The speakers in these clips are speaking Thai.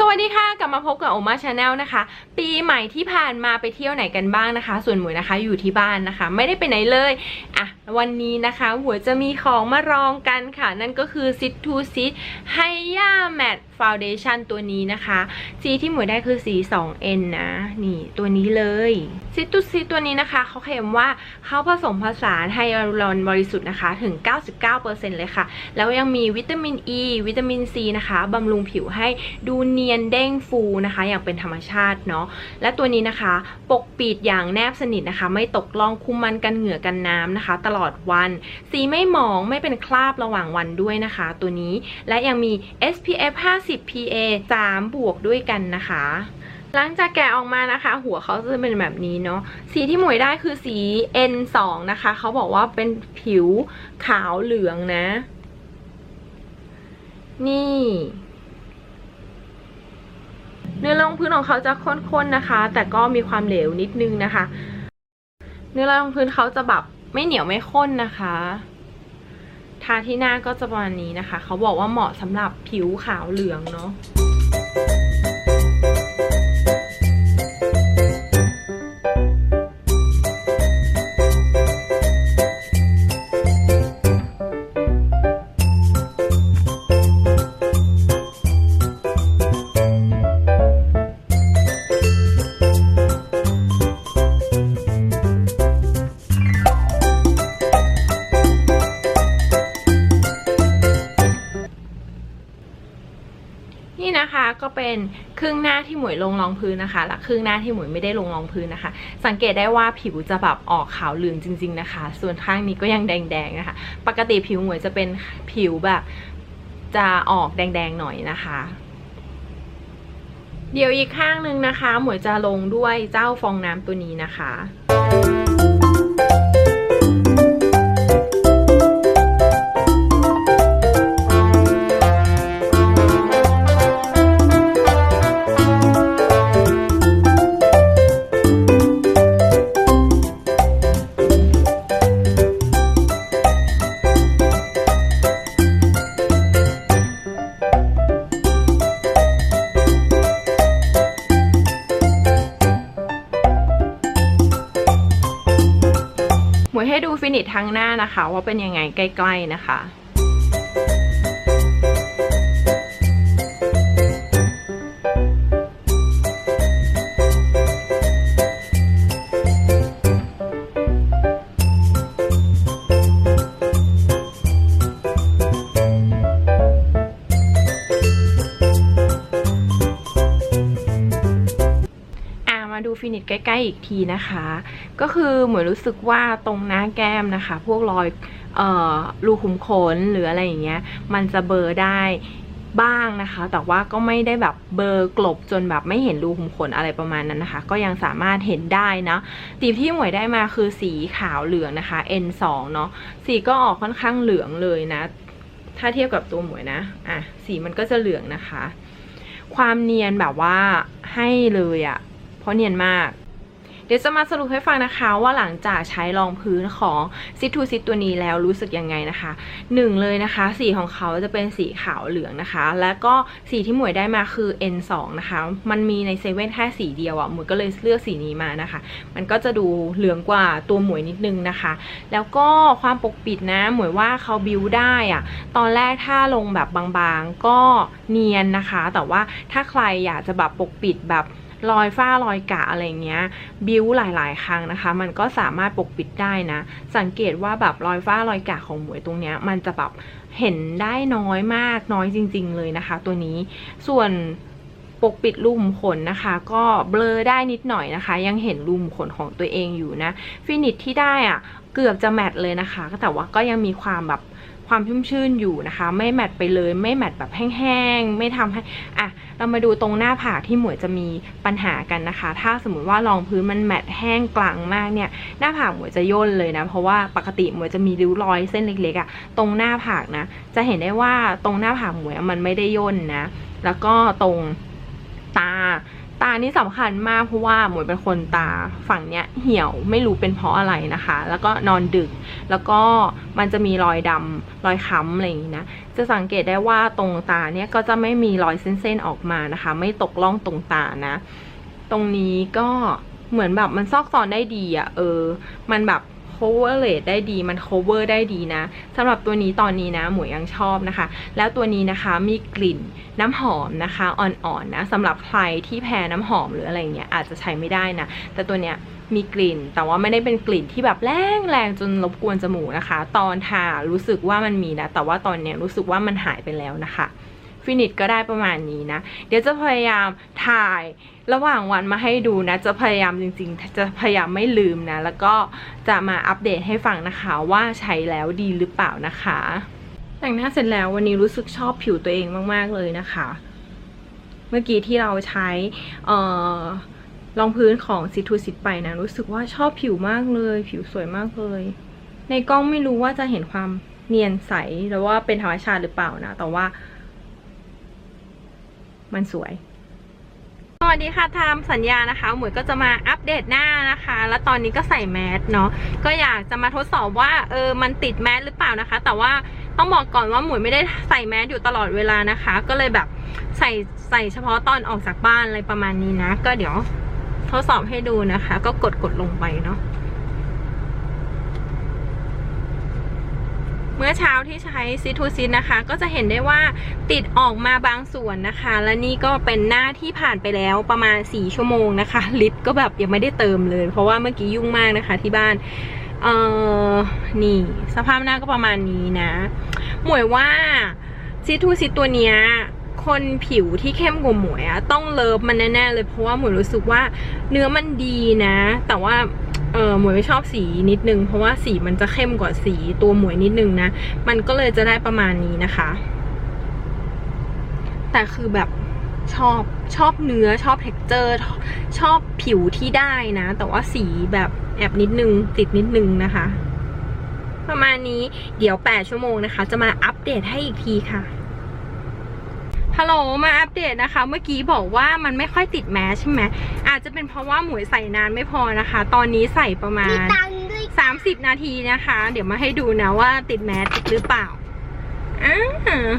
สวัสดีค่ะ กลับมาพบกับโอมาชาแนลนะคะ ปีใหม่ที่ผ่านมาไปเที่ยวไหนกันบ้างนะคะ ส่วนหมวยนะคะอยู่ที่บ้านนะคะ ไม่ได้ไปไหนเลยอะวันนี้นะคะหัวจะมีของมารองกันค่ะ นั่นก็คือ Sit to Sit h y a Matte Foundation ตัวนี้นะคะ สีที่หมวยได้คือสี 2N นะ นี่ตัวนี้เลย Sit to Sit ตัวนี้นะคะ เขาเคลมว่าเขาผสมผสานไฮยาลูรอนบริสุทธิ์นะคะถึง 99%เลยค่ะ แล้วยังมีวิตามิน E วิตามิน C นะคะบำรุงผิวให้ดูเนียนเด้งฟูนะคะ อย่างเป็นธรรมชาติเนาะและตัวนี้นะคะ ปกปิดอย่างแนบสนิทนะคะ ไม่ตกล่องคุมมันกันเหงื่อกันน้ำนะคะ ตลอดวัน สีไม่หมองไม่เป็นคราบระหว่างวันด้วยนะคะ ตัวนี้และยังมี SPF 50 PA 3 บวกด้วยกันนะคะ หลังจากแกะออกมานะคะ หัวเขาจะเป็นแบบนี้เนาะสีที่หมวยได้คือสี N2 นะคะเขาบอกว่าเป็นผิวขาวเหลืองนะ นี่เนื้อรองพื้นของเขาจะข้นๆนะคะ แต่ก็มีความเหลวนิดนึงนะคะ เนื้อรองพื้นเขาจะแบบไม่เหนียวไม่ข้นนะคะ ทาที่หน้าก็จะประมาณนี้นะคะ เขาบอกว่าเหมาะสำหรับผิวขาวเหลืองเนาะ นะคะก็เป็นครึ่งหน้าที่หมวยลงรองพื้นนะคะ และครึ่งหน้าที่หมวยไม่ได้ลงรองพื้นนะคะ สังเกตได้ว่าผิวจะแบบออกขาวเหลืองจริง ๆนะคะ ส่วนข้างนี้ก็ยังแดงๆนะคะ ปกติผิวหมวยจะเป็นผิวแบบจะออกแดงๆหน่อยนะคะเดี๋ยวอีกข้างหนึ่งนะคะ หมวยจะลงด้วยเจ้าฟองน้ำตัวนี้นะคะ ครั้งหน้านะคะ ว่าเป็นยังไงใกล้ ๆนะคะ ฟินิชใกล้ ๆ อีกทีนะคะ ก็คือเหมือนรู้สึกว่าตรงหน้าแก้มนะคะ พวกรอยเอ่อรูขุมขนหรืออะไรอย่างเงี้ย มันจะเบลอร์ได้บ้างนะคะ แต่ว่าก็ไม่ได้แบบเบลอร์กลบจนแบบไม่เห็นรูขุมขนอะไรประมาณนั้นนะคะ ก็ยังสามารถเห็นได้นะสีที่หมวยได้มาคือสีขาวเหลืองนะคะ N2 เนาะสีก็ออกค่อนข้างเหลืองเลยนะ ถ้าเทียบกับตัวหมวยนะอะสีมันก็จะเหลืองนะคะ ความเนียนแบบว่าให้เลยอะ่ะ เพราะเนียนมากเดี๋ยวจะมาสรุปให้ฟังนะคะว่าหลังจากใช้รองพื้นของซิทูซิตัวนี้แล้วรู้สึกยังไงนะคะหนึ่งเลยนะคะ สีของเขาจะเป็นสีขาวเหลืองนะคะ แล้วก็สีที่หมวยได้มาคือ N2 นะคะ มันมีในเซเว่นแค่สีเดียวอะ่ะหมวยก็เลยเลือกสีนี้มานะคะ มันก็จะดูเหลืองกว่าตัวหมวยนิดนึงนะคะ แล้วก็ความปกปิดนะหมวยว่าเขาบิวได้อะตอนแรกถ้าลงแบบบางๆ ก็เนียนนะคะ แต่ว่าถ้าใครอยากจะแบบปกปิดแบบ รอยฝ้ารอยกะอะไรเงี้ยบิวหลาย ๆ ครั้งนะคะ มันก็สามารถปกปิดได้นะ สังเกตว่าแบบรอยฝ้ารอยกะของหมวยตรงเนี้ยมันจะแบบเห็นได้น้อยมากน้อยจริง ๆ เลยนะคะ ตัวนี้ส่วนปกปิดรูขุมขนนะคะ ก็เบลอได้นิดหน่อยนะคะ ยังเห็นรูขุมขนของตัวเองอยู่นะ ฟินิชที่ได้อะเกือบจะแมทเลยนะคะแต่ว่าก็ยังมีความแบบ ความชุ่มชื่นอยู่นะคะ ไม่แมทไปเลย ไม่แมทแบบแห้งๆ ไม่ทำให้อะเรามาดูตรงหน้าผากที่หมวยจะมีปัญหากันนะคะ ถ้าสมมติว่ารองพื้นมันแมทแห้งกลางมากเนี่ย หน้าผากหมวยจะย่นเลยนะ เพราะว่าปกติหมวยจะมีริ้วรอยเส้นเล็กๆอะ่ะ ตรงหน้าผากนะ จะเห็นได้ว่าตรงหน้าผากหมวยอมันไม่ได้ย่นนะ แล้วก็ตรงตา ตานี่สำคัญมากเพราะว่าหมวยเป็นคนตาฝั่งเนี้ยเหี่ยวไม่รู้เป็นเพราะอะไรนะคะ แล้วก็นอนดึก แล้วก็มันจะมีรอยดำรอยค้ำอะไรอย่างนี้นะจะสังเกตได้ว่าตรงตาเนี่ยก็จะไม่มีรอยเส้นๆออกมานะคะ ไม่ตกล่องตรงตานะ ตรงนี้ก็เหมือนแบบมันซอกซอนได้ดีอะ่ะเออ มันแบบ cover rate ได้ดีมัน cover ได้ดีนะสำหรับตัวนี้ตอนนี้นะหมวยยังชอบนะคะ แล้วตัวนี้นะคะมีกลิ่นน้ำหอมนะคะอ่อนๆนะสำหรับใครที่แพ้น้ำหอมหรืออะไรเงี้ยอาจจะใช้ไม่ได้นะ แต่ตัวเนี้ยมีกลิ่น แต่ว่าไม่ได้เป็นกลิ่นที่แบบแรงแรงจนรบกวนจมูกนะคะ ตอนทารู้สึกว่ามันมีนะ แต่ว่าตอนเนี้ยรู้สึกว่ามันหายไปแล้วนะคะ ฟินิชก็ได้ประมาณนี้นะ เดี๋ยวจะพยายามถ่ายระหว่างวันมาให้ดูนะ จะพยายามจริงๆ จะพยายามไม่ลืมนะ แล้วก็จะมาอัปเดตให้ฟังนะคะว่าใช้แล้วดีหรือเปล่านะคะ แต่งหน้าเสร็จแล้ววันนี้รู้สึกชอบผิวตัวเองมากๆเลยนะคะ เมื่อกี้ที่เราใช้เอ่อรองพื้นของซิทูซิตไปนะ รู้สึกว่าชอบผิวมากเลย ผิวสวยมากเลย ในกล้องไม่รู้ว่าจะเห็นความเนียนใสหรือว่าเป็นธรรมชาติหรือเปล่านะ แต่ว่า มันสวยสวัสดีค่ะทามสัญญานะคะหมวยก็จะมาอัปเดตหน้านะคะ แล้วตอนนี้ก็ใส่แมสเนาะก็อยากจะมาทดสอบว่าเออมันติดแมสหรือเปล่านะคะ แต่ว่าต้องบอกก่อนว่าหมวยไม่ได้ใส่แมสอยู่ตลอดเวลานะคะ ก็เลยแบบใส่ใส่เฉพาะตอนออกจากบ้านอะไรประมาณนี้นะ ก็เดี๋ยวทดสอบให้ดูนะคะ ก็กดกดลงไปเนาะ เมื่อเช้าที่ใช้ซิทูซินนะคะ ก็จะเห็นได้ว่าติดออกมาบางส่วนนะคะ และนี่ก็เป็นหน้าที่ผ่านไปแล้วประมาณ 4 ชั่วโมงนะคะ ลิปก็แบบยังไม่ได้เติมเลย เพราะว่าเมื่อกี้ยุ่งมากนะคะที่บ้านเออนี่สภาพหน้าก็ประมาณนี้นะ หมวยว่าซิทูซิตัวเนี้ยคนผิวที่เข้มกว่าหมวยอะต้องเลิฟมันแน่ๆเลยเพราะว่าหมวยรู้สึกว่าเนื้อมันดีนะ แต่ว่า ออหมวยไม่ชอบสีนิดนึง เพราะว่าสีมันจะเข้มกว่าสีตัวหมวยนิดนึงนะ มันก็เลยจะได้ประมาณนี้นะคะ แต่คือแบบชอบชอบเนื้อชอบ t e x t อร์ชอบผิวที่ได้นะ แต่ว่าสีแบบแอบนิดนึง ติดนิดนึงนะคะ ประมาณนี้เดี๋ยว 8 ชั่วโมงนะคะ จะมาอัปเดตให้อีกทีค่ะ ฮัลโหลมาอัปเดตนะคะ เมื่อกี้บอกว่ามันไม่ค่อยติดแมสใช่ไหมอาจจะเป็นเพราะว่าหมวยใส่นานไม่พอนะคะ ตอนนี้ใส่ประมามีณตังค์ด้วย30 นาทีนะคะ เดี๋ยวมาให้ดูนะว่าติดแมสหรือเปล่าอ่า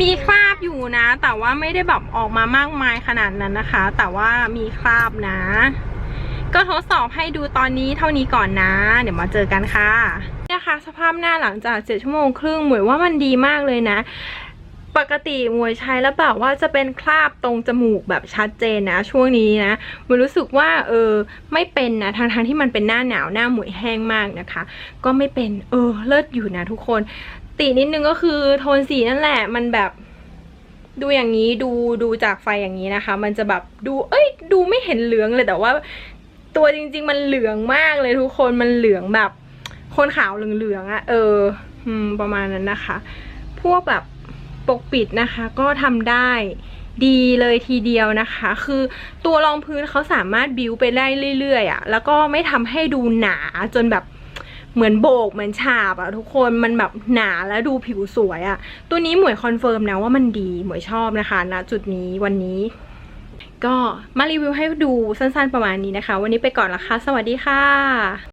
มีคราบอยู่นะ แต่ว่าไม่ได้แบบออกมามากมายขนาดนั้นนะคะ แต่ว่ามีคราบนะ ก็ทดสอบให้ดูตอนนี้เท่านี้ก่อนนะ เดี๋ยวมาเจอกันค่ะนะคะสภาพหน้าหลังจาก7ชั่วโมงครึ่งหมวยว่ามันดีมากเลยนะปกติหมวยใช้แล้วแบบว่าจะเป็นคราบตรงจมูกแบบชัดเจนนะ ช่วงนี้นะหมวยรู้สึกว่าเออไม่เป็นนะทางทางที่มันเป็นหน้าหนาวหน้าหมวยแห้งมากนะคะ ก็ไม่เป็นเออเลิศอยู่นะทุกคน ตินิดนึงก็คือโทนสีนั่นแหละมันแบบดูอย่างนี้ดูดูจากไฟอย่างนี้นะคะ มันจะแบบดูเอ้ยดูไม่เห็นเหลืองเลยแต่ว่า ตัวจริง ๆ มันเหลืองมากเลยทุกคนมันเหลืองแบบคนขาวเหลืองๆอะ่ะเอออประมาณนั้นนะคะ พวกแบบปกปิดนะคะ ก็ทำได้ดีเลยทีเดียวนะคะ คือตัวรองพื้นเขาสามารถบิวไปได้เรื่อยๆอะ่ะ แล้วก็ไม่ทำให้ดูหนาจนแบบเหมือนโบกเหมือนฉาบอะทุกคนมันแบบหนาแล้วดูผิวสวยอะตัวนี้หมวยคอนเฟิร์มนะว่ามันดีหมวยชอบนะคะณจุดนี้วันนี้ ก็มารีวิวให้ดูสั้นๆประมาณนี้นะคะ วันนี้ไปก่อนละค่ะสวัสดีค่ะ